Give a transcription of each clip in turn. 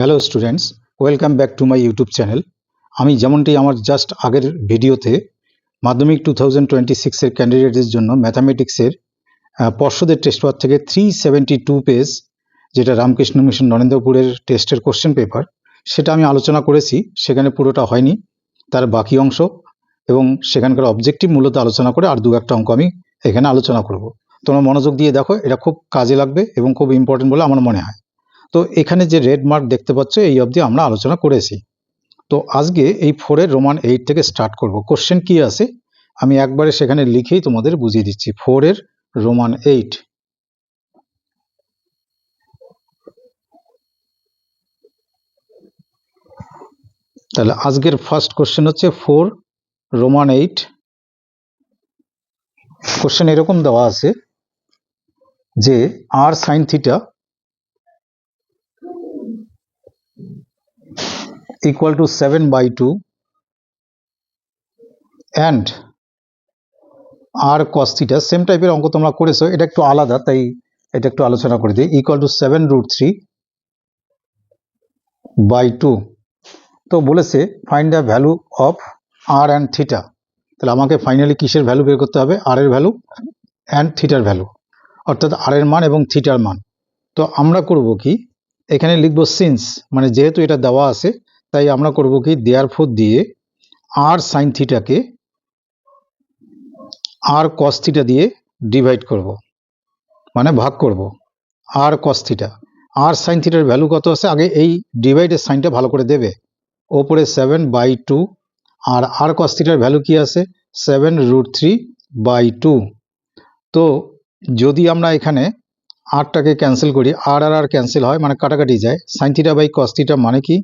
Hello students welcome back to my YouTube channel আমি যেমনটি আমার জাস্ট আগের ভিডিওতে মাধ্যমিক টু থাউজেন্ড টোয়েন্টি সিক্সের ক্যান্ডিডেটদের জন্য ম্যাথামেটিক্সের পর্ষদের টেস্ট পেপার থেকে থ্রি সেভেন্টি টু পেজ যেটা রামকৃষ্ণ মিশন নরেন্দ্রপুরের টেস্টের কোশ্চেন পেপার সেটা আমি আলোচনা করেছি। সেখানে পুরোটা হয়নি, তার বাকি অংশ এবং সেখানকার অবজেক্টিভ মূলত আলোচনা করে আর দু একটা অঙ্ক আমি এখানে আলোচনা করব। তোমরা মনোযোগ দিয়ে দেখো, এটা খুব কাজে লাগবে এবং খুব ইম্পর্টেন্ট বলে আমার মনে হয়। তো এখানে যে রেড মার্ক দেখতে পাচ্ছ, এই অবধি আমরা আলোচনা করেছি। তো আজকে এই ফোরের রোমান এইট থেকে স্টার্ট করব। কোশ্চেন কি আছে? আমি একবারে সেখানে লিখেই তোমাদের বুঝিয়ে দিচ্ছি। ফোরের রোমান এইট তাহলে আজকের ফার্স্ট কোশ্চেন হচ্ছে ফোর রোমান এইট কোশ্চেন এরকম দেওয়া আছে যে আর sine theta equal to 7 by 2 and r cos theta same টাইপের অঙ্ক তোমরা করেছ, এটা একটু আলাদা, তাই এটা একটু আলোচনা করে দিই। Equal to seven root three by two তো বলেছে find the value of r and theta তাহলে আমাকে ফাইনালি কিসের ভ্যালু বের করতে হবে? আর এর ভ্যালু অ্যান্ড থিটার ভ্যালু অর্থাৎ আর এর মান এবং থিটার মান। তো আমরা করব কি? এখানে লিখব সিন্স মানে যেহেতু এটা দেওয়া আছে, তাই আমরা করব কি, দেয়ার ফোর দিয়ে আর সাইন থিটাকে আর কস থিটা দিয়ে ডিভাইড করব মানে ভাগ করব r cos theta r sine থিটার ভ্যালু কত আছে? আগে এই ডিভাইডের সাইনটা ভালো করে দেবে। ওপরে সেভেন বাই টু আর আর কস থিটার ভ্যালু কি আছে? Seven root three by two তো যদি আমরা এখানে আরটাকে ক্যান্সেল করি, আর আর আর ক্যান্সেল হয় মানে কাটাকাটি যায়। Sine theta by cos theta মানে কি?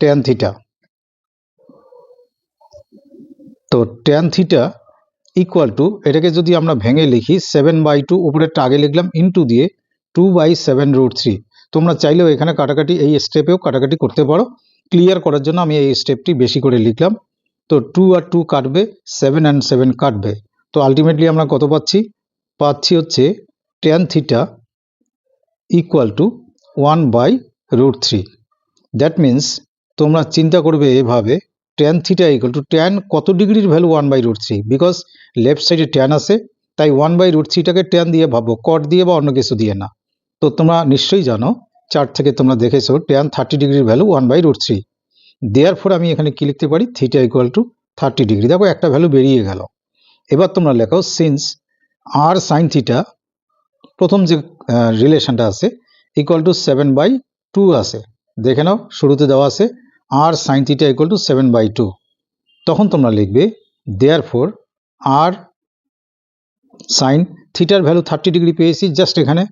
ট্যান থিটা তো ট্যান থিটা ইকুয়াল টু এটাকে যদি আমরা ভেঙে লিখি সেভেন বাই টু উপরেরটা আগে লিখলাম ইন্টু দিয়ে two by seven root three তোমরা চাইলেও এখানে কাটাকাটি, এই স্টেপেও কাটাকাটি করতে পারো। ক্লিয়ার করার জন্য আমি এই স্টেপটি বেশি করে লিখলাম। তো টু আর টু কাটবে সেভেন অ্যান্ড সেভেন কাটবে। তো আলটিমেটলি আমরা কত পাচ্ছি? পাচ্ছি হচ্ছে tan theta equal to one by root three that means তোমরা চিন্তা করবে এভাবে tan theta equal to tan কত ডিগ্রির value one by root three because left সাইডে ট্যান আছে, তাই ওয়ান বাই রুট থ্রিটাকে ট্যান দিয়ে ভাবো কট দিয়ে বা অন্য কিছু দিয়ে না। তো তোমরা নিশ্চয়ই জানো চার্ট থেকে তোমরা দেখেছ ট্যান থার্টি ডিগ্রির value one by root three therefore আমি এখানে কি লিখতে পারি? Theta equal to thirty degree দেখো একটা ভ্যালু বেরিয়ে গেল। এবার তোমরা লেখো সিন্স আর সাইন থিটা প্রথম যে রিলেশনটা আছে equal to seven by two আছে। দেখে নাও, শুরুতে দেওয়া আছে r sine theta equal to seven by two তখন তোমরা লিখবে দেয়ার ফোর আর সাইন থিটার ভ্যালু থার্টি ডিগ্রি পেয়েছি জাস্ট এখানে।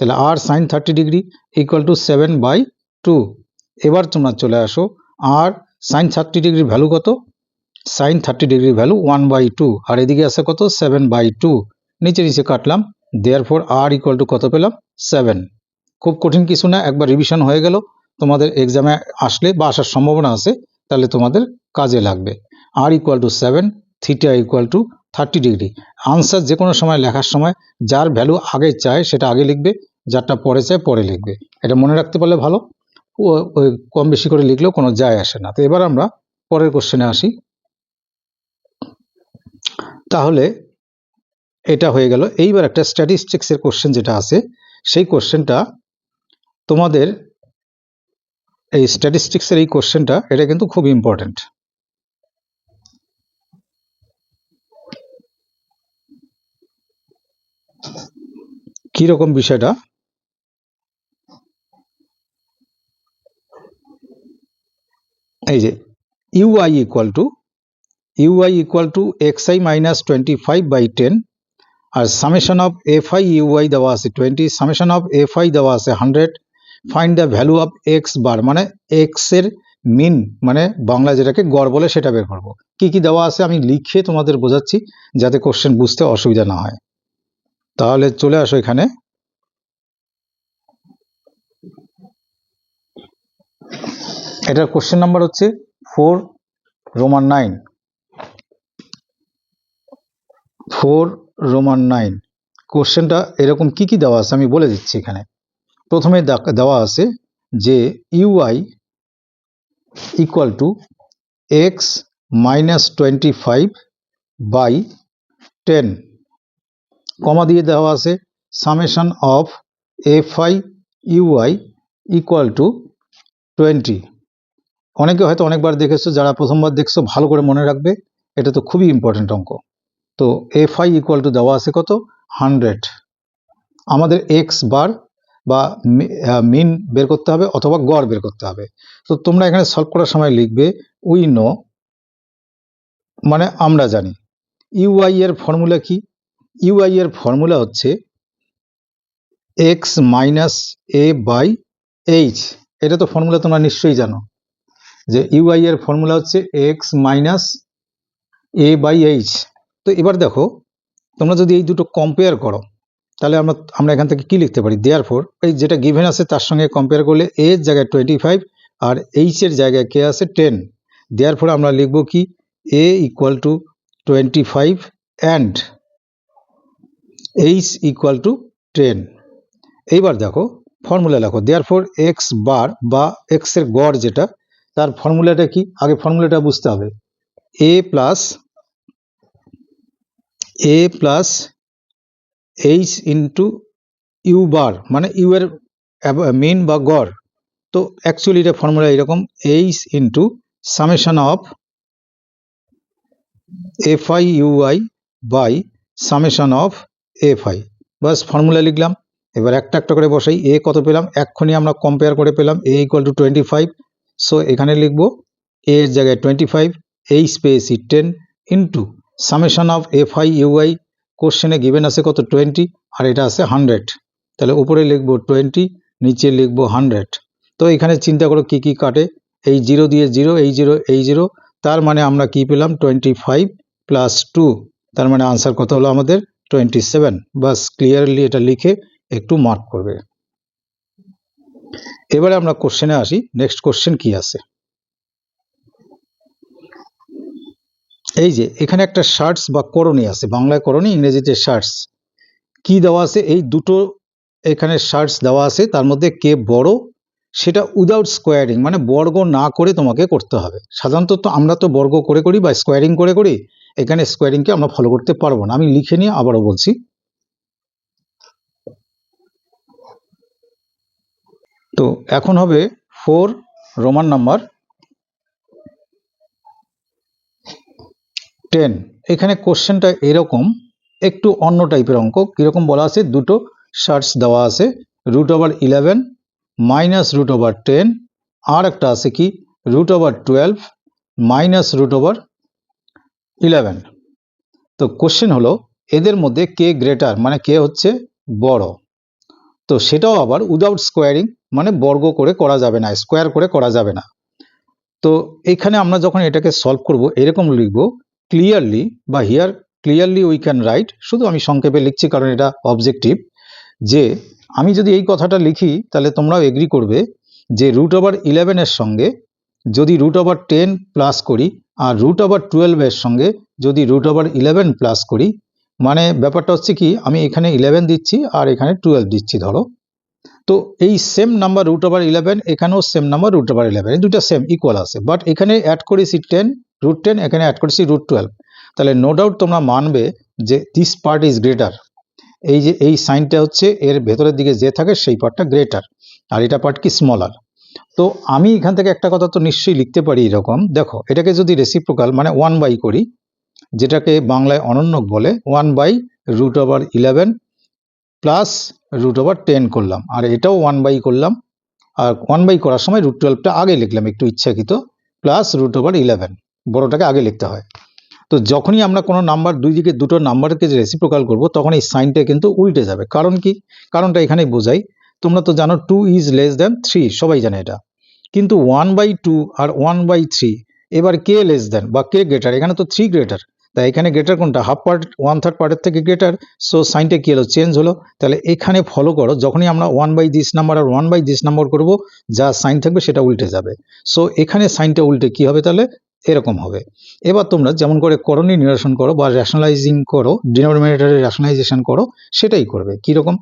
তাহলে r sine thirty degree equal to seven by two এবার তোমরা চলে আসো আর সাইন থার্টি ডিগ্রির ভ্যালু কত? সাইন থার্টি ডিগ্রির ভ্যালু ওয়ান বাই টু আর এদিকে আছে কত? সেভেন বাই টু নিচে নিচে কাটলাম therefore r equal to কত পেলাম? সেভেন খুব কঠিন কিছু না, একবার রিভিশন হয়ে গেল, তোমাদের এক্সামে আসলে বা আসার সম্ভাবনা আছে, তাহলে তোমাদের কাজে লাগবে। R equal to seven theta equal to thirty degree answer যে কোনো সময় লেখার সময়, যার ভ্যালু আগে চায় সেটা আগে লিখবে, যারটা পরে চায় পরে লিখবে। এটা মনে রাখতে পারলে ভালো। কম বেশি করে লিখলেও কোনো যায় আসে না। তো এবার আমরা পরের কোশ্চেনে আসি। তাহলে এটা হয়ে গেল। এইবার একটা স্ট্যাটিস্টিক্সের কোশ্চেন যেটা আছে, সেই কোশ্চেনটা তোমাদের এই স্ট্যাটিস্টিক্সের এই কোশ্চেনটা এটা কিন্তু খুব ইম্পর্ট্যান্ট কীরকম বিষয়টা? এই যে U I equal to U I equal to X I minus twenty five by ten R summation of F I U I দেওয়া আছে twenty summation of F I দেওয়া আছে hundred find the value of X bar মানে এক্সের মিন মানে বাংলা যেটাকে গড় বলে সেটা বের করব। কি কি দেওয়া আছে আমি লিখে তোমাদের বোঝাচ্ছি যাতে কোশ্চেন বুঝতে অসুবিধা না হয়। তাহলে চলে আসো এখানে। এটার কোশ্চেন নাম্বার হচ্ছে four Roman nine four Roman nine কোশ্চেনটা এরকম কি কি দেওয়া আছে আমি বলে দিচ্ছি এখানে। প্রথমে দেওয়া আছে যে U I equal to X minus twenty five by ten comma দিয়ে দেওয়া আছে summation of F I U I equal to twenty অনেকে হয়তো অনেকবার দেখেছ, যারা প্রথমবার দেখছ, ভালো করে মনে রাখবে। এটা তো খুবই ইম্পর্টেন্ট অঙ্ক। তো এফ আই ইকুয়াল টু দেওয়া আছে কত? হান্ড্রেড আমাদের এক্স বার বা মিন বের করতে হবে অথবা গড় বের করতে হবে। তো তোমরা এখানে সলভ করার সময় লিখবে উই নো মানে আমরা জানি। ইউআই এর ফর্মুলা কি? ইউআই এর ফর্মুলা হচ্ছে X minus A by H এটা তো ফর্মুলা তোমরা নিশ্চয়ই জানো যে ইউআই এর ফর্মুলা হচ্ছে X minus A by H তো এবার দেখো, তোমরা যদি এই দুটো কম্পেয়ার করো, তাহলে আমরা আমরা এখান থেকে কি লিখতে পারি? দেয়ার ফোর এই যেটা গিভেন আছে তার সঙ্গে কম্পেয়ার করলে এর জায়গায় টোয়েন্টি ফাইভ আর এইচ এর জায়গায় কে আছে টেন দেয়ার ফোর আমরা লিখব কি? A equal to twenty five and H equal to ten এইবার দেখো ফর্মুলা লেখো। দেয়ার ফোর এক্স বার বা এক্সের গড় যেটা, তার ফর্মুলাটা কি? আগে ফর্মুলাটা বুঝতে হবে। A plus A plus H into U bar মানে ইউ এর মিন বা গড়। তো অ্যাকচুয়ালি এটা ফর্মুলা এরকম H into summation of F I U I by summation of F I bus formula লিখলাম, এবার একটা একটা করে বসাই এ কত পেলাম? এক্ষুনি আমরা কম্পেয়ার করে পেলাম A equal to twenty five so এখানে লিখব এর জায়গায় টোয়েন্টি ফাইভ এইচ পেয়েছি ten into summation of F I U I কোশ্চেনে গিভেন আছে কত? টোয়েন্টি, আর এটা আছে হান্ড্রেড। তাহলে উপরে লিখব টোয়েন্টি, নিচে লিখব হান্ড্রেড। তো এখানে চিন্তা করো কি কি কাটে? এই জিরো দিয়ে জিরো, এই জিরো এই জিরো, তার মানে আমরা কি পেলাম? টোয়েন্টি ফাইভ প্লাস টু, তার মানে আনসার কত হলো আমাদের? Twenty seven. বাস ক্লিয়ারলি এটা লিখে একটু মার্ক করবে। এবারে আমরা কোশ্চেনে আসি, নেক্সট কোশ্চেন কি আছে? এই যে, এখানে একটা শার্টস বা করণী আছে, বাংলায় করণী ইংরেজিতে শার্টস। কি দেওয়া আছে? এই দুটো এখানে শার্টস দেওয়া আছে, তার মধ্যে কে বড়, সেটা উইদাউট স্কোয়ারিং মানে বর্গ না করে তোমাকে করতে হবে। সাধারণত তো আমরা তো বর্গ করে করি বা স্কোয়ারিং করে করি, এখানে স্কোয়ারিংকে আমরা ফলো করতে পারব না। আমি লিখে নিয়ে আবারও বলছি। তো এখন হবে ফোর রোমান নাম্বার টেন এখানে কোশ্চেনটা এরকম, একটু অন্য টাইপের অঙ্ক, কীরকম বলা আছে? দুটো শার্টস দেওয়া আছে root over eleven minus root over ten আর একটা আছে কি? Root over twelve minus root over eleven তো কোশ্চেন হলো, এদের মধ্যে কে গ্রেটার মানে কে হচ্ছে বড়। তো সেটাও আবার উইদাউট স্কোয়ারিং মানে বর্গ করে করা যাবে না স্কোয়ার করে করা যাবে না। তো এখানে আমরা যখন এটাকে সলভ করব, এরকম লিখব ক্লিয়ারলি বা here clearly we can write শুধু আমি সংক্ষেপে লিখছি কারণ এটা অবজেক্টিভ যে আমি যদি এই কথাটা লিখি, তাহলে তোমরাও এগ্রি করবে যে রুট ওভার ইলেভেনের সঙ্গে যদি রুট ওভার টেন প্লাস করি, আর রুট ওভার টুয়েলভের সঙ্গে যদি রুট ওভার ইলেভেন প্লাস করি মানে ব্যাপারটা হচ্ছে কি, আমি এখানে ইলেভেন দিচ্ছি আর এখানে টুয়েলভ দিচ্ছি, ধরো। তো এই same number root over eleven এখানেও same number root over eleven দুটো সেম ইকুয়াল আছে। বাট এখানে অ্যাড করেছি টেন রুট টেন এখানে অ্যাড করেছি রুট টুয়েলভ তাহলে নো ডাউট তোমরা মানবে যে দিস পার্ট ইজ গ্রেটার এই যে, এই সাইনটা হচ্ছে এর ভেতরের দিকে যে থাকে সেই পার্টটা গ্রেটার আর এটা পার্ট কি স্মলার তো আমি এখান থেকে একটা কথা তো নিশ্চয়ই লিখতে পারি এরকম। দেখো, এটাকে যদি রেসিপ্রোকাল মানে ওয়ান বাই করি, যেটাকে বাংলায় অনন্যক বলে one by root over eleven plus root over ten করলাম। আর এটাও ওয়ান বাই করলাম। আর ওয়ান বাই করার সময় রুট টুয়েলভটা আগে লিখলাম, একটু ইচ্ছাকৃত প্লাস রুট ওভার ইলেভেন বড়োটাকে আগে লিখতে হয়। তো যখনই আমরা কোনো নাম্বার দুই দিকে দুটো নাম্বারকে যে রেসিপ্রোকাল করব, তখন এই সাইনটা কিন্তু উল্টে যাবে। কারণ কি? কারণটা এখানেই বোঝাই। তোমরা তো জানো two is less than three সবাই জানে এটা। কিন্তু ওয়ান বাই টু আর ওয়ান বাই থ্রি এবার কে লেস দেন বা কে গ্রেটার এখানে তো থ্রি গ্রেটার তাই এখানে গ্রেটার কোনটা? হাফ পার্ট ওয়ান থার্ড পার্টের থেকে গ্রেটার সো সাইনটা কি হলো? চেঞ্জ হলো। তাহলে এখানে ফলো করো। যখনই আমরা ওয়ান বাই দিস নাম্বার আর ওয়ান বাই দিস নাম্বার করব, যা সাইন থাকবে সেটা উল্টে যাবে। সো এখানে সাইনটা উল্টে কি হবে তাহলে? এরকম হবে। এবার তোমরা যেমন করে করণী নিরসন করো বা রেশনালাইজিং করো ডিনোমিনেটারে রেশনালাইজেশন করো, সেটাই করবে। কীরকম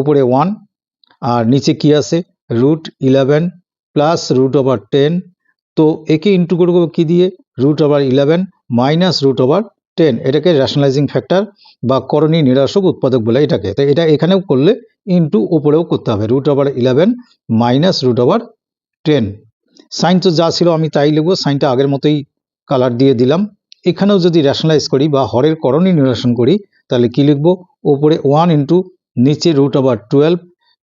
উপরে ওয়ান আর নিচে কি আছে? Root eleven plus root over ten তো একে ইন্টু করব কী দিয়ে? Root over eleven minus root over ten এটাকে রেশনালাইজিং ফ্যাক্টর বা করণী নিরাসক উৎপাদক বলে এটাকে। তো এটা এখানেও করলে ইন্টু ওপরেও করতে হবে। Root over eleven minus root over ten sign তো যা ছিল আমি তাই লিখব সাইনটা আগের মতোই কালার দিয়ে দিলাম। এখানেও যদি রেশনালাইজ করি বা হরের করণী নিরসন করি, তাহলে কি লিখব? ওপরে ওয়ান ইন্টু নিচে root over twelve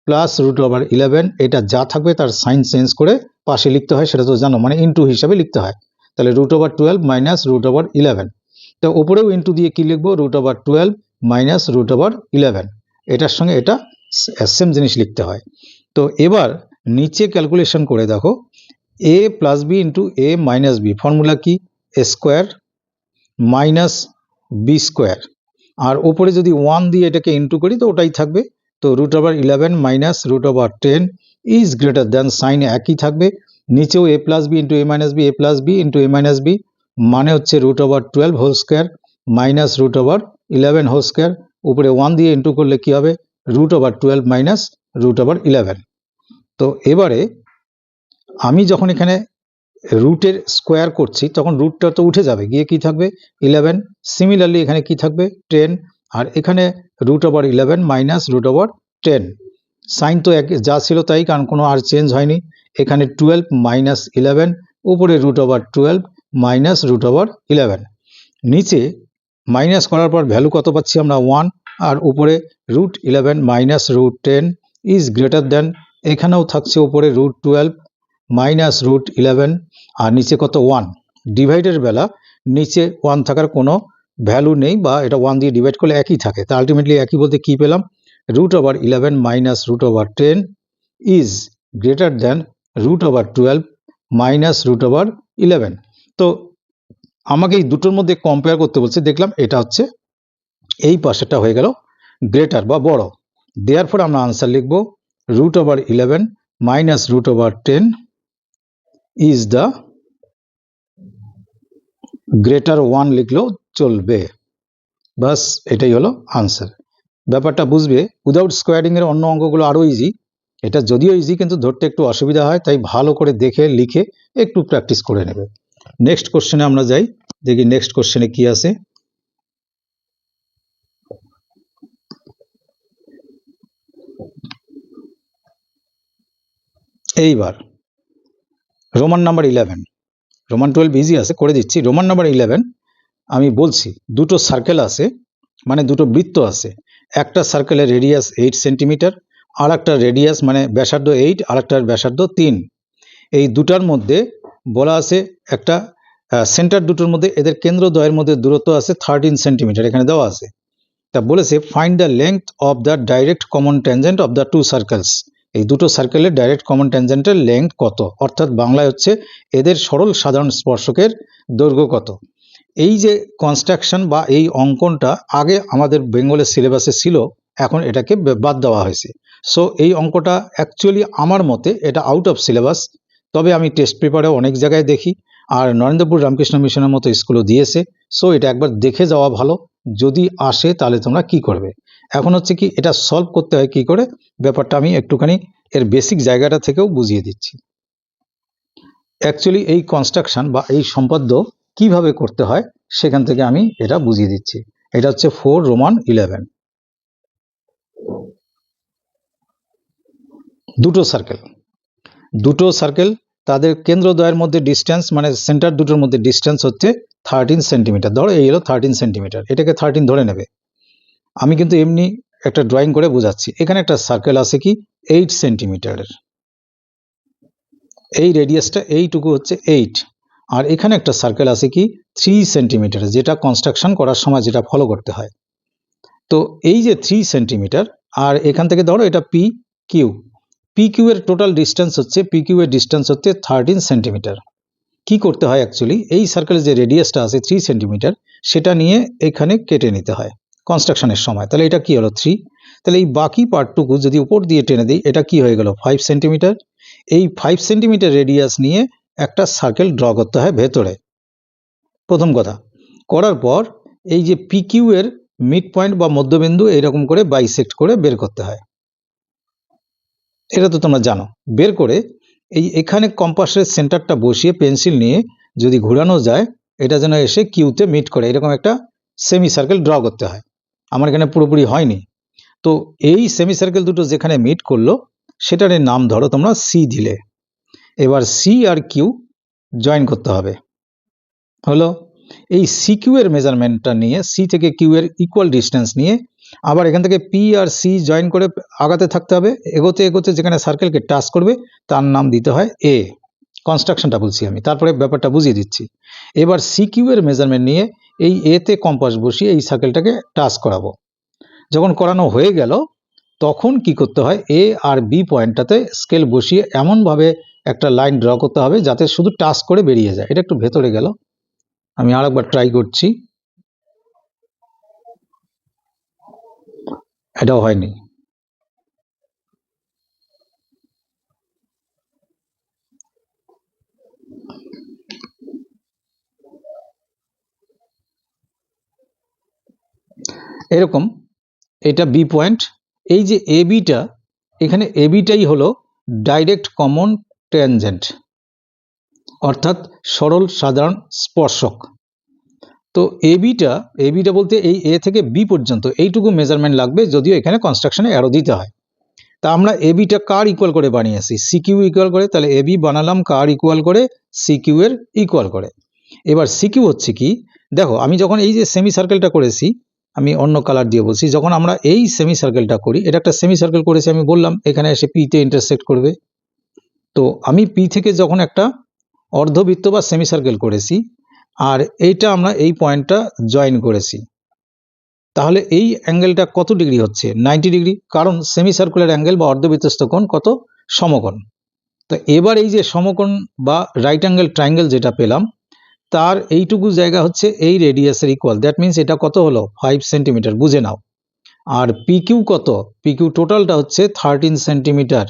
plus root over eleven এটা যা থাকবে তার সাইন চেঞ্জ করে পাশে লিখতে হয়, সেটা তো জানো মানে ইন্টু হিসাবে লিখতে হয়। তাহলে root over twelve minus root over eleven তো ওপরেও ইন্টু দিয়ে কি লিখব? Root over twelve minus root over eleven এটার সঙ্গে এটা সেম জিনিস লিখতে হয়। তো এবার নিচে ক্যালকুলেশন করে দেখো a plus b into a minus b formula কি? A square minus b square আর ওপরে যদি ওয়ান দিয়ে এটাকে ইন্টু করি, তো ওটাই থাকবে। তো root over eleven minus root over ten is greater than sign একই থাকবে। নিচেও a plus b into a minus b a plus b into a minus b মানে হচ্ছে root over twelve whole square minus root over eleven whole square উপরে one দিয়ে into করলে কি হবে? Root over twelve minus root over eleven তো এবারে আমি যখন এখানে রুটের স্কোয়ার করছি, তখন রুটটা তো উঠে যাবে। গিয়ে কি থাকবে? ইলেভেন। সিমিলারলি এখানে কি থাকবে? টেন। আর এখানে root over eleven minus root over ten. Sign তো এক যা ছিল তাই, কারণ কোনো আর চেঞ্জ হয়নি। এখানে টুয়েলভ মাইনাস ইলেভেন, উপরে root over twelve minus root over eleven. নিচে মাইনাস করার পর ভ্যালু কত পাচ্ছি আমরা? ওয়ান। আর উপরে root eleven minus root ten is greater than. এখানেও থাকছে উপরে root twelve minus root eleven আর নিচে কত ওয়ান? ডিভাইডের বেলা নিচে ওয়ান থাকার কোনো ভ্যালু নেই বা এটা ওয়ান দিয়ে ডিভাইড করলে একই থাকে। তা আলটিমেটলি একই বলতে কী পেলাম? Root over eleven minus root over ten is greater than root over twelve minus root over eleven. তো আমাকে এই দুটোর মধ্যে কম্পেয়ার করতে বলছে, দেখলাম এটা হচ্ছে এই পাশেটা হয়ে গেল গ্রেটার বা বড়। দেওয়ার পর আমরা আনসার লিখব root over eleven minus root over ten is the greater one লিখলেও চলবে। বাস এটাই হলো আনসার ব্যাপারটা বুঝবে উইদাউট স্কোয়ারিংয়ের অন্য অঙ্কগুলো আরও ইজি এটা যদিও ইজি কিন্তু ধরতে একটু অসুবিধা হয়, তাই ভালো করে দেখে, লিখে একটু প্র্যাকটিস করে নেবে। নেক্সট কোশ্চেনে আমরা যাই, দেখি নেক্সট কোশ্চেনে কি আছে। এইবার। Roman number eleven Roman twelve easy আছে, করে দিচ্ছি। রোমান নাম্বার ইলেভেন আমি বলছি, দুটো সার্কেল আছে মানে দুটো বৃত্ত আছে। একটা সার্কেলের রেডিয়াস এইট সেন্টিমিটার আর একটা রেডিয়াস মানে ব্যাসার্ধ এইট আর একটার ব্যাসার্ধ তিন। এই দুটার মধ্যে বলা আছে একটা সেন্টার দুটোর মধ্যে, এদের কেন্দ্রদ্বয়ের মধ্যে দূরত্ব আছে থার্টিন সেন্টিমিটার এখানে দেওয়া আছে। তা বলেছে find the length of the direct common tangent of the two circles এই দুটো সার্কেলের ডাইরেক্ট কমন ট্যানজেন্টের লেংথ কত? অর্থাৎ বাংলায় হচ্ছে এদের সরল সাধারণ স্পর্শকের দৈর্ঘ্য কত? এই যে কনস্ট্রাকশন বা এই অঙ্কনটা আগে আমাদের বেঙ্গলের সিলেবাসে ছিল, এখন এটাকে বাদ দেওয়া হয়েছে। সো এই অঙ্কটা অ্যাকচুয়ালি আমার মতে এটা আউট অফ সিলেবাস তবে আমি টেস্ট পেপারে অনেক জায়গায় দেখি, আর নরেন্দ্রপুর রামকৃষ্ণ মিশনের মতো স্কুলও দিয়েছে। সো এটা একবার দেখে যাওয়া ভালো। যদি আসে তাহলে তোমরা কি করবে? এখন হচ্ছে কি এটা সলভ করতে হয় কি করে? ব্যাপারটা আমি একটুখানি এর বেসিক জায়গাটা থেকেও বুঝিয়ে দিচ্ছি। অ্যাকচুয়ালি এই কনস্ট্রাকশন বা এই সম্পাদ্য কীভাবে করতে হয় সেখান থেকে আমি এটা বুঝিয়ে দিচ্ছি। এটা হচ্ছে ফোর রোমান ইলেভেন দুটো সার্কেল দুটো সার্কেল তাদের কেন্দ্র কেন্দ্রদ্বয়ের মধ্যে ডিস্টেন্স মানে সেন্টার দুটোর মধ্যে ডিস্টেন্স হচ্ছে থার্টিন সেন্টিমিটার ধরো এই হলো থার্টিন সেন্টিমিটার এটাকে থার্টিন ধরে নেবে। আমি কিন্তু এমনি একটা ড্রয়িং করে বোঝাচ্ছি। এখানে একটা সার্কেল আছে কি? এইট সেন্টিমিটারের এই রেডিয়াসটা এইটুকু হচ্ছে এইট আর এখানে একটা সার্কেল আছে কি? থ্রি সেন্টিমিটার যেটা কনস্ট্রাকশন করার সময় যেটা ফলো করতে হয়। তো এই যে থ্রি সেন্টিমিটার আর এখান থেকে ধরো এটা পি কিউ পি কিউ এর টোটাল ডিস্টেন্স হচ্ছে পি কিউ এর ডিস্টেন্স হচ্ছে থার্টিন সেন্টিমিটার কি করতে হয় অ্যাকচুয়ালি এই সার্কেলের যে রেডিয়াসটা আছে থ্রি সেন্টিমিটার সেটা নিয়ে এখানে কেটে নিতে হয়। কনস্ট্রাকশনের সময়। তাহলে এটা কি হলো? থ্রি তাহলে এই বাকি পার্টটুকু যদি উপর দিয়ে টেনে দিই, এটা কি হয়ে গেল? ফাইভ সেন্টিমিটার এই ফাইভ সেন্টিমিটার রেডিয়াস নিয়ে একটা সার্কেল ড্র করতে হয় ভেতরে। প্রথম কথা। করার পর এই যে পিকিউ এর মিড পয়েন্ট বা মধ্যবিন্দু এরকম করে বাইসেক্ট করে বের করতে হয়। এটা তো তোমরা জানো। বের করে এই এখানে কম্পাসের সেন্টারটা বসিয়ে পেন্সিল নিয়ে যদি ঘোরানো যায়, এটা যেন এসে কিউতে মিট করে। এরকম একটা সেমি সার্কেল ড্র করতে হয়। আমার এখানে পুরোপুরি হয়নি। তো এই সেমি সার্কেল দুটো যেখানে মিট করল সেটার নাম ধরো তোমরা সি দিলে। এবার সি আর কিউ জয়েন করতে হবে। হলো? এই সি কিউ এর মেজারমেন্টটা নিয়ে সি থেকে কিউ এর ইকুয়াল ডিস্টেন্স নিয়ে, আবার এখান থেকে পি আর সি জয়েন করে আগাতে থাকতে হবে। এগোতে এগোতে যেখানে সার্কেলকে টাচ করবে, তার নাম দিতে হয় এ কনস্ট্রাকশনটা বলছি আমি, তারপরে ব্যাপারটা বুঝিয়ে দিচ্ছি। এবার সি কিউ এর মেজারমেন্ট নিয়ে এই এতে কম্পাস বসিয়ে এই সার্কেলটাকে টাচ করাবো। যখন করানো হয়ে গেল, তখন কি করতে হয়? এ আর বি পয়েন্টটাতে স্কেল বসিয়ে এমনভাবে একটা লাইন ড্র করতে হবে যাতে শুধু টাচ করে বেরিয়ে যায়। এটা একটু ভেতরে গেল। আমি আর একবার ট্রাই করছি। এটাও হয়নি। এরকম, এটা বি পয়েন্ট এই যে এ বিটা এখানে এ বিটাই হলো ডাইরেক্ট কমন ট্যানজেন্ট অর্থাৎ সরল সাধারণ স্পর্শক। তো এ বিটা এ বিটা বলতে এই এ থেকে বি পর্যন্ত, এইটুকু মেজারমেন্ট লাগবে যদিও এখানে কনস্ট্রাকশনে অ্যারো দিতে হয়। তা আমরা এ বিটা কার ইকুয়াল করে বানিয়েছি সি কিউ ইকুয়াল করে, তাহলে এ বি বানালাম কার ইকুয়াল করে? সি কিউ এর ইকুয়াল করে। এবার সি কিউ হচ্ছে কি, দেখো আমি যখন এই যে সেমি সার্কেলটা করেছি আমি অন্য কালার দিয়ে বলছি। যখন আমরা এই সেমি সার্কেলটা করি, এটা একটা সেমি সার্কেল করেছি, আমি বললাম, এখানে এসে পিতে ইন্টারসেক্ট করবে। তো আমি পি থেকে যখন একটা অর্ধবৃত্ত বা সেমি সার্কেল করেছি, আর এইটা আমরা এই পয়েন্টটা জয়েন করেছি। তাহলে এই অ্যাঙ্গেলটা কত ডিগ্রি হচ্ছে? নাইনটি ডিগ্রি কারণ সেমি সার্কুলার অ্যাঙ্গেল বা অর্ধবৃত্তস্থ কোণ কত? সমকোণ। তো এবার এই যে সমকোণ বা রাইট অ্যাঙ্গেল ট্রায়াঙ্গেল যেটা পেলাম তার এইটুকু জায়গা হচ্ছে এই রেডিয়াসের ইকুয়াল দ্যাট মিন্স এটা কত হলো? ফাইভ সেন্টিমিটার বুঝে নাও। আর পিকিউ কত? পিকিউ টোটালটা হচ্ছে থার্টিন সেন্টিমিটার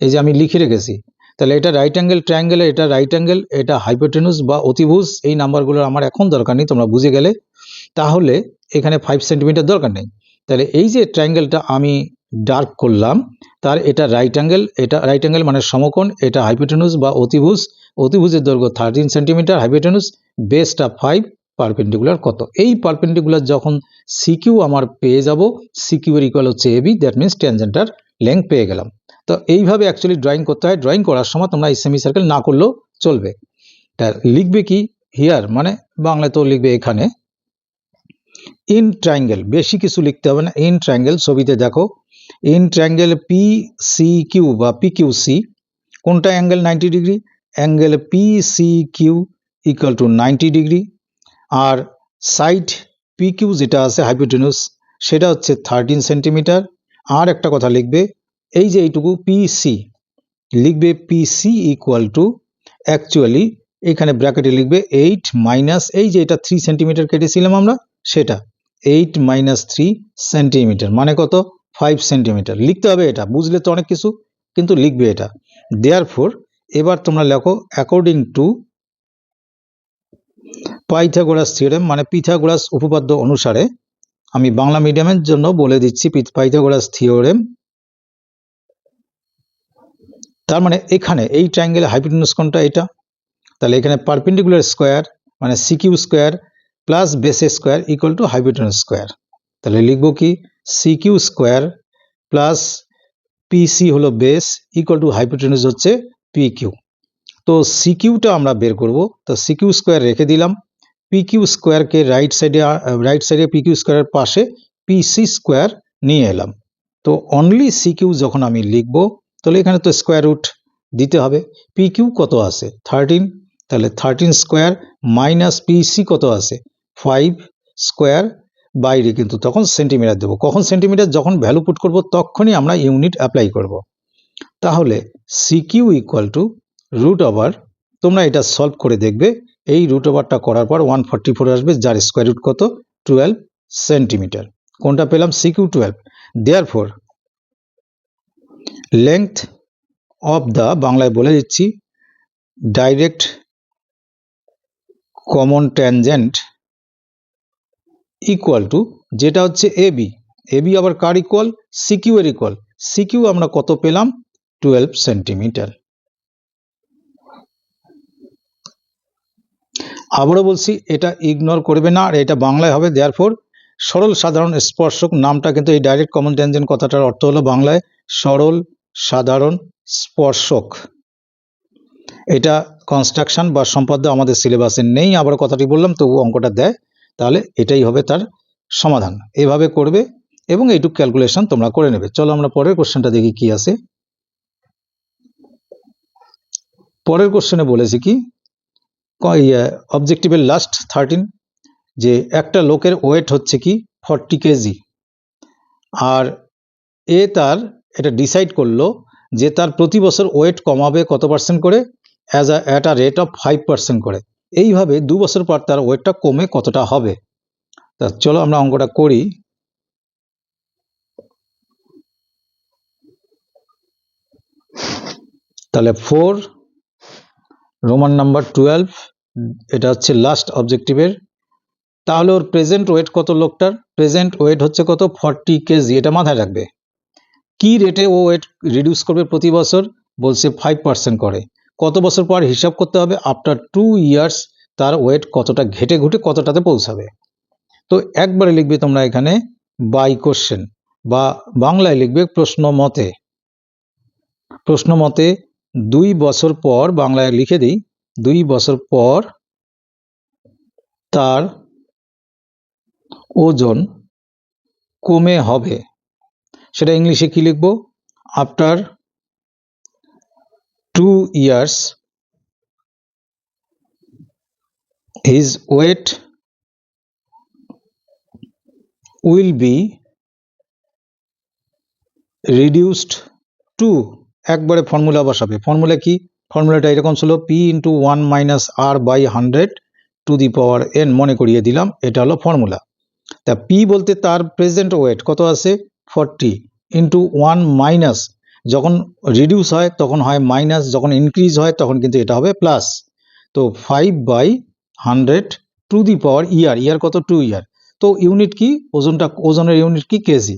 এই যে আমি লিখে রেখেছি। তাহলে এটা রাইট অ্যাঙ্গেল ট্রায়াঙ্গেলে এটা রাইট অ্যাঙ্গেল এটা হাইপোটেনুস বা অতিভুজ, এই নাম্বারগুলোর আমার এখন দরকার নেই, তোমরা বুঝে গেলে। তাহলে এখানে ফাইভ সেন্টিমিটার দরকার নেই। তাহলে এই যে ট্রায়াঙ্গেলটা আমি ডার্ক করলাম, তার এটা রাইট অ্যাঙ্গেল এটা রাইট অ্যাঙ্গেল মানে সমকোণ, এটা হাইপোটেনুস বা অতিভুজ অতিভুজের দৈর্ঘ্য থার্টিন সেন্টিমিটার হাইপোটেনুস বেসটা ফাইভ পারপেন্ডিকুলার কত? এই পারপেন্ডিকুলার যখন সিকিউ আমার পেয়ে যাব সিকিউ এর ইকুয়াল হচ্ছে এবি দ্যাট মিনস ট্যানজেন্টার লেংথ পেয়ে গেলাম। তো এইভাবে অ্যাকচুয়ালি ড্রয়িং করতে হয়। ড্রয়িং করার সময় তোমরা এই সেমি সার্কেল না করলেও চলবে। তা লিখবে কি? হিয়ার মানে বাংলায় তো লিখবে এখানে। ইন ট্রায়াঙ্গেল বেশি কিছু লিখতে হবে না। ইন ট্রায়াঙ্গেল ছবিতে দেখো। In triangle P C Q বা পি কিউ সি কোনটা angle ninety degree angle P C Q equal to ninety degree R side P Q যেটা আছে হাইপোটেনুস সেটা হচ্ছে থার্টিন সেন্টিমিটার আর একটা কথা লিখবে, এই যে এইটুকু পি সি লিখবে P C equal to actually এখানে ব্র্যাকেটে লিখবে এইট মাইনাস এই যে এটা থ্রি সেন্টিমিটার কেটেছিলাম আমরা, সেটা এইট মাইনাস থ্রি সেন্টিমিটার মানে কত? ফাইভ সেন্টিমিটার লিখতে হবে এটা, বুঝলে তো অনেক কিছু, কিন্তু লিখবে এটা। দেয়ার ফোর এবার তোমরা লেখো অ্যাকর্ডিং টু পাইথাগোরাস থিওরেম মানে পিথাগোরাস উপপাদ্য অনুসারে, আমি বাংলা মিডিয়ামের জন্য বলে দিচ্ছি পাইথাগোরাস থিওরেম তার মানে এখানে, এই ট্রায়াঙ্গেলে হাইপোটেনুস কোনটা এটা? তাহলে এখানে পারপেন্ডিকুলার স্কোয়ার মানে C Q square plus base square equal to hypotenuse square তাহলে লিখব কি? সিকিউ স্কোয়ার প্লাস পিসি হলো বেস ইকুয়াল টু হাইপোটেনুস হচ্ছে পি কিউ তো সিকিউটা আমরা বের করব। তো সিকিউ স্কোয়ার রেখে দিলাম। পি কিউ স্কোয়ারকে রাইট সাইডে রাইট সাইডে পি কিউ স্কোয়ারের পাশে পিসি স্কোয়ার নিয়ে এলাম। তো অনলি সিকিউ যখন আমি লিখব, তাহলে এখানে তো স্কোয়ার রুট দিতে হবে। পি কিউ কত আছে? থার্টিন তাহলে থার্টিন স্কোয়ার মাইনাস পিসি কত আছে? ফাইভ স্কোয়ার বাইরে কিন্তু তখন সেন্টিমিটার দেবো। কখন সেন্টিমিটার যখন ভ্যালু পুট করব, তখনই আমরা ইউনিট অ্যাপ্লাই করব। তাহলে C Q equal to root over তোমরা এটা সলভ করে দেখবে। এই রুট ওভারটা করার পর ওয়ান ফর্টি ফোর আসবে, যার স্কোয়ার রুট কত? টুয়েলভ সেন্টিমিটার কোনটা পেলাম? C Q twelve therefore length of the বাংলায় বলে দিচ্ছি direct common tangent equal to যেটা হচ্ছে এবি এবি আবার কার ইকুয়াল সিকিউ এর ইকুয়াল সিকিউ আমরা কত পেলাম? সেন্টিমিটার আবারও বলছি, এটা ইগনোর করবে না আর এটা বাংলায় হবে। দেয়ারফোর সরল সাধারণ স্পর্শক নামটা কিন্তু এই ডাইরেক্ট কমন টেনজেন কথাটার অর্থ হলো বাংলায় সরল সাধারণ স্পর্শক। এটা কনস্ট্রাকশন বা সম্পদ আমাদের সিলেবাসে নেই আবার কথাটি বললাম, তবু অঙ্কটা দেয়, তাহলে এটাই হবে তার সমাধান। এভাবে করবে এবং এইটুক ক্যালকুলেশন তোমরা করে নেবে। চলো আমরা পরের কোশ্চেনটা দেখি কি আছে। পরের কোশ্চেনে বলেছি কি অবজেক্টিভের লাস্ট থার্টিন যে একটা লোকের ওয়েট হচ্ছে কি ফর্টি কেজি আর এ তার, এটা ডিসাইড করল যে তার প্রতি বছর ওয়েট কমাবে কত পার্সেন্ট করে as a at a rate of five percent করে। এইভাবে দু বছর পর তার ওয়েটটা কমে কতটা হবে? তা চলো আমরা অঙ্কটা করি। তাহলে ফোর রোমান নাম্বার টুয়েলভ এটা হচ্ছে লাস্ট অবজেক্টিভের তাহলে ওর প্রেজেন্ট ওয়েট কত লোকটার? প্রেজেন্ট ওয়েট হচ্ছে কত? ফর্টি কেজি এটা মাথায় রাখবে। কি রেটে ও ওয়েট রিডিউস করবে প্রতি বছর? বলছে ফাইভ পার্সেন্ট করে। কত বছর পর হিসাব করতে হবে? আফটার টু ইয়ার্স তার ওয়েট কতটা ঘেটে ঘুটে কতটাতে পৌঁছাবে। তো একবারে লিখবে তোমরা এখানে বাই কোশ্চেন বা বাংলায় লিখবে প্রশ্ন মতে। প্রশ্ন মতে দুই বছর পর বাংলায় লিখে দিই, দুই বছর পর তার ওজন কমে হবে। সেটা ইংলিশে কি লিখব? After two years his weight will be reduced to একবারে ফর্মুলা বসাবে। ফর্মুলা কি? ফর্মুলাটা এরকম ছিল P into one minus r by hundred to the power n মনে করিয়ে দিলাম, এটা হলো ফর্মুলা তা পি বলতে তার প্রেজেন্ট ওয়েট কত আছে? ফর্টি ইন্টু ওয়ান মাইনাস যখন রিডিউস হয় তখন হয় মাইনাস যখন ইনক্রিজ হয় তখন কিন্তু এটা হবে প্লাস তো five by hundred to the power year year কত? টু ইয়ার তো ইউনিট কি? ওজনটা, ওজনের ইউনিট কি? কেজি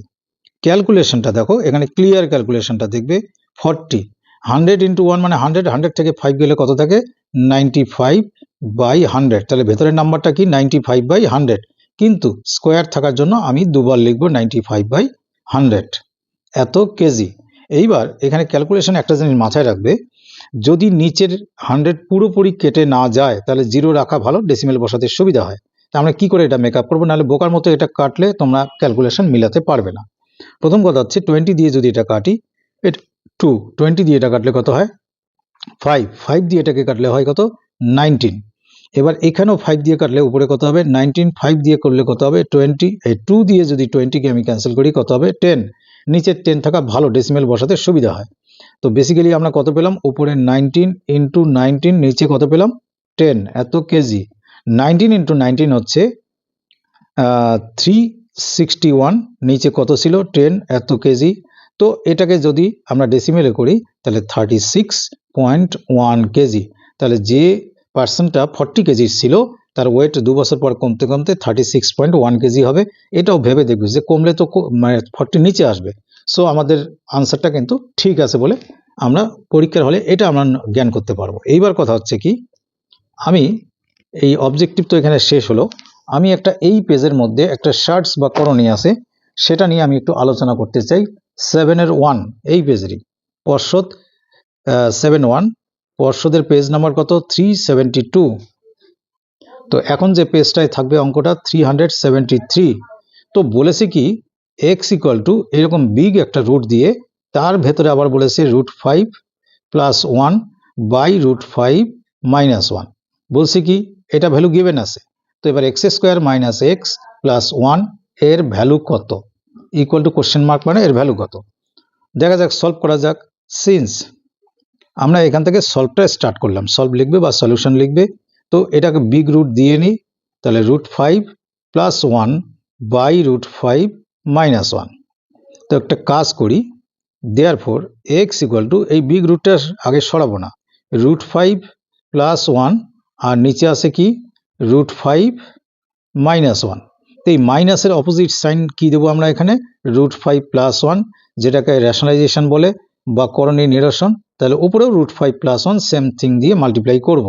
ক্যালকুলেশনটা দেখো, এখানে ক্লিয়ার ক্যালকুলেশনটা দেখবে। ফর্টি। হান্ড্রেড ইন্টু ওয়ান মানে হান্ড্রেড হান্ড্রেড থেকে ফাইভ গেলে কত থাকে? নাইনটি ফাইভ বাই হান্ড্রেড তাহলে ভেতরের নাম্বারটা কি? নাইনটি ফাইভ বাই হান্ড্রেড কিন্তু স্কোয়ার থাকার জন্য আমি দুবার লিখব নাইনটি ফাইভ বাই হান্ড্রেড এত কেজি। এইবার এখানে ক্যালকুলেশন একটা জিনিস মাথায় রাখবে। যদি নিচের হান্ড্রেড পুরোপুরি কেটে না যায়, তাহলে জিরো রাখা ভালো ডেসিমেল বসাতে সুবিধা হয়। তা আমরা কী করে এটা মেকআপ করব? নাহলে বোকার মতো এটা কাটলে তোমরা ক্যালকুলেশন মিলাতে পারবে না। প্রথম কথা হচ্ছে টোয়েন্টি দিয়ে যদি এটা কাটি, এটা টু টোয়েন্টি দিয়ে এটা কাটলে কত হয়? ফাইভ ফাইভ দিয়ে এটাকে কাটলে হয় কত? নাইনটিন এবার এখানেও ফাইভ দিয়ে কাটলে উপরে কত হবে? নাইনটিন ফাইভ দিয়ে করলে কত হবে? টোয়েন্টি এই টু দিয়ে যদি টোয়েন্টিকে আমি ক্যান্সেল করি, কত হবে? টেন নিচের টেন থাকা ভালো ডেসিমেল বসাতে সুবিধা হয়। তো বেসিক্যালি আমরা কত পেলাম? উপরে নাইনটিন ইন্টু নাইনটিন নিচে কত পেলাম? টেন এত কেজি। নাইনটিন ইন্টু নাইনটিন হচ্ছে থ্রি সিক্সটি ওয়ান নিচে কত ছিল? টেন এত কেজি। তো এটাকে যদি আমরা ডেসিমেলে করি, তাহলে thirty six point one kg. তাহলে যে পার্সেন্টটা ফর্টি কেজির ছিল, তার ওয়েট দু বছর পর কমতে কমতে thirty six point one kg হবে। এটাও ভেবে দেখবে যে কমলে তো মানে ফর্টি নিচে আসবে। সো আমাদের আনসারটা কিন্তু ঠিক আছে বলে আমরা পরীক্ষার হলে এটা আমরা জ্ঞান করতে পারব। এইবার কথা হচ্ছে কি, আমি এই অবজেক্টিভ তো এখানে শেষ হলো। আমি একটা এই পেজের মধ্যে একটা শার্টস বা করণী আছে সেটা নিয়ে আমি একটু আলোচনা করতে চাই। সেভেনের ওয়ান, এই পেজেরই পর্ষদ সেভেন ওয়ান পর্ষদের পেজ নাম্বার কত? থ্রি সেভেন্টি টু তো এখন যে পেজটায় থাকবে অঙ্কটা থ্রি হান্ড্রেড সেভেন্টি থ্রি তো বলেছে কি এক্স ইকুয়াল টু এরকম বিগ একটা রুট দিয়ে, তার ভেতরে আবার বলেছে root five plus one by root five minus one বলছে কি, এটা ভ্যালু গিভেন আছে। তো এবার x square minus x plus ওয়ানের ভ্যালু কত? ইকুয়াল টু কোশ্চেন মার্ক মানে এর ভ্যালু কত? দেখা যাক সলভ করা যাক। সিন্স আমরা এখান থেকে সলভটা স্টার্ট করলাম। সলভ লিখবে বা সলিউশন লিখবে। তো এটাকে বিগ রুট দিয়ে নিই তাহলে root five plus one by root five minus one তো একটা কাজ করি। Therefore x equal to এই বিগ রুটটা আগে সরাবো না। রুট ফাইভ প্লাস ওয়ান আর নিচে আছে কি? রুট ফাইভ মাইনাস ওয়ান তো এই মাইনাসের অপোজিট সাইন কি দেবো আমরা এখানে? রুট ফাইভ প্লাস ওয়ান যেটাকে রেশনালাইজেশন বলে বা করণীয় নিরসন, তাহলে উপরেও root five plus one same thing দিয়ে মাল্টিপ্লাই করব।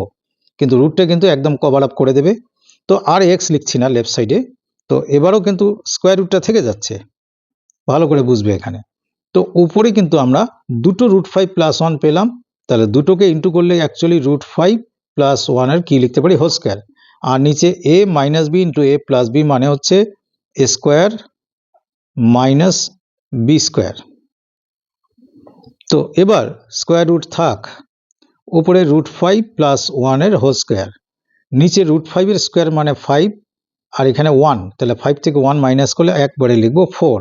কিন্তু রুটটা কিন্তু একদম কভার আপ করে দেবে। তো আর এক্স লিখছি না লেফট সাইডে তো এবারও কিন্তু স্কোয়ার রুটটা থেকে যাচ্ছে। ভালো করে বুঝবে এখানে। তো উপরে কিন্তু আমরা দুটো রুট ফাইভ প্লাস ওয়ান পেলাম। তাহলে দুটোকে ইন্টু করলে অ্যাকচুয়ালি রুট ফাইভ প্লাস ওয়ানের কি লিখতে পারি? হোল স্কোয়ার আর নিচে a minus b into a plus b মানে হচ্ছে a square minus b square তো এবার স্কোয়ার রুট থাক, উপরে রুট ফাইভ প্লাস ওয়ানের হোল স্কোয়ার নিচে রুট ফাইভের স্কোয়ার মানে ফাইভ আর এখানে ওয়ান তাহলে ফাইভ থেকে ওয়ান মাইনাস করলে একবারে লিখব ফোর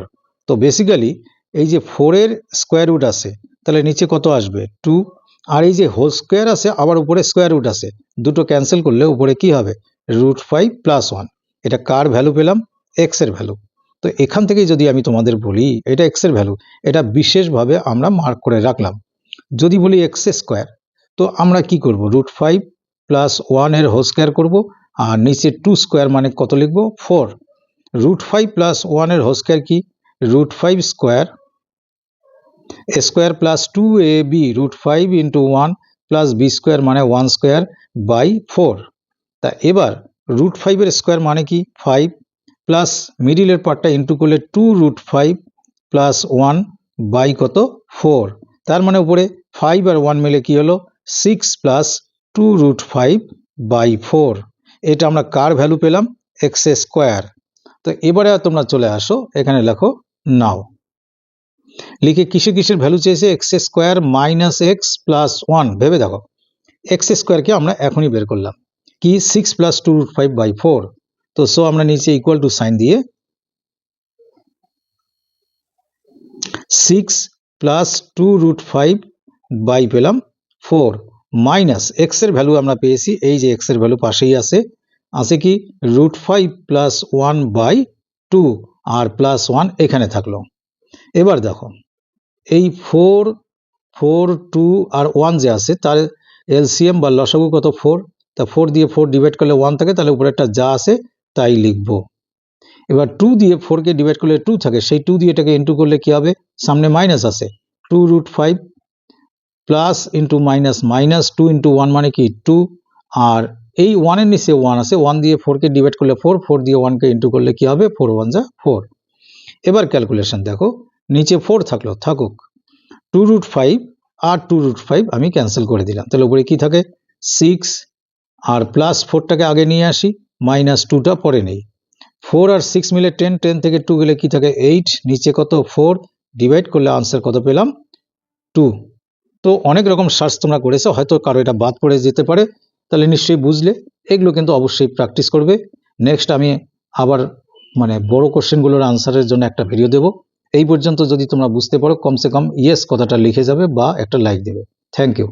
তো বেসিক্যালি এই যে ফোরের স্কোয়ার রুট আছে, তাহলে নিচে কত আসবে? টু আর এই যে হোল স্কোয়ার আছে, আবার উপরে স্কোয়ার রুট আছে, দুটো ক্যান্সেল করলে উপরে কি হবে? রুট ফাইভ প্লাস ওয়ান এটা কার ভ্যালু পেলাম? এক্সের ভ্যালু তো এখান থেকেই যদি আমি তোমাদের বলি, এটা এক্সের ভ্যালু এটা বিশেষভাবে আমরা মার্ক করে রাখলাম। যদি বলি এক্স স্কোয়ার তো আমরা কি করব? রুট ফাইভ প্লাস ওয়ানের হোল স্কোয়ার করব, আর নিচে টু স্কোয়ার মানে কত লিখব? ফোর রুট ফাইভ প্লাস ওয়ানের হোল স্কোয়ার কি? Root five square square plus two a b root five into one plus b square মানে ওয়ান স্কোয়ার বাই ফোর তা এবার রুট ফাইভের স্কোয়ার মানে কি? ফাইভ প্লাস মিডিলের পার্টটা ইন্টু করলে two root five plus one by কত? ফোর তার মানে উপরে ফাইভ আর ওয়ান মিলে কি হলো? Six plus two root five by four এটা আমরা কার ভ্যালু পেলাম? এক্স স্কোয়ার তো এবারে তোমরা চলে আসো, এখানে লেখো নাও। লিখে কিসে কিসের ভ্যালু চেয়েছে? X square minus x plus one ভেবে দেখো এক্স স্কোয়ারকে আমরা এখনই বের করলাম। কি six plus two root five by four তো সো আমরা নিচে ইকুয়াল টু সাইন দিয়ে six plus two root five by পেলাম ফোর মাইনাস এক্সের ভ্যালু আমরা পেয়েছি, এই যে এক্সের ভ্যালু পাশেই আছে আছে কি root five plus one by two R plus one এখানে থাকল। এবার দেখো, এই ফোর ফোর টু আর ওয়ান যে আছে, তার এলসিএম বা লসাগু কত? ফোর তা ফোর দিয়ে ফোর ডিভাইড করলে ওয়ান থাকে, তাহলে উপরে একটা যা আছে তাই লিখব। এবার টু দিয়ে ফোরকে ডিভাইড করলে টু থাকে, সেই টু দিয়ে এটাকে ইন্টু করলে কি হবে? সামনে মাইনাস আছে two root five plus into minus minus two into one মানে কি? টু আর এই ওয়ানের নিচে ওয়ান আছে ওয়ান দিয়ে ফোরকে ডিভাইড করলে ফোর ফোর দিয়ে ওয়ানকে ইন্টু করলে কি হবে? ফোর ওয়ান যা ফোর এবার ক্যালকুলেশন দেখো, নিচে ফোর থাকল, থাকুক। টু রুট ফাইভ আর টু রুট ফাইভ আমি ক্যান্সেল করে দিলাম, তাহলে উপরে কি থাকে? সিক্স আর প্লাস ফোরটাকে আগে নিয়ে আসি মাইনাস টুটা পরে নেই। ফোর আর সিক্স মিলে টেন টেন থেকে টু গেলে কি থাকে? এইট নিচে কত? ফোর ডিভাইড করলে আনসার কত পেলাম? টু তো অনেক রকম সার্চ তোমরা করেছ, হয়তো কারও এটা বাদ পড়ে যেতে পারে, তাহলে নিশ্চয়ই বুঝলে। এগুলো কিন্তু অবশ্যই প্র্যাকটিস করবে। নেক্সট আমি আবার মানে বড় কোশ্চেনগুলোর আনসারের জন্য একটা ভিডিও দেবো। এই পর্যন্ত যদি তোমরা বুঝতে পারো, কমসে কম ইয়েস কথাটা লিখে যাবে বা একটা লাইক দেবে। Thank you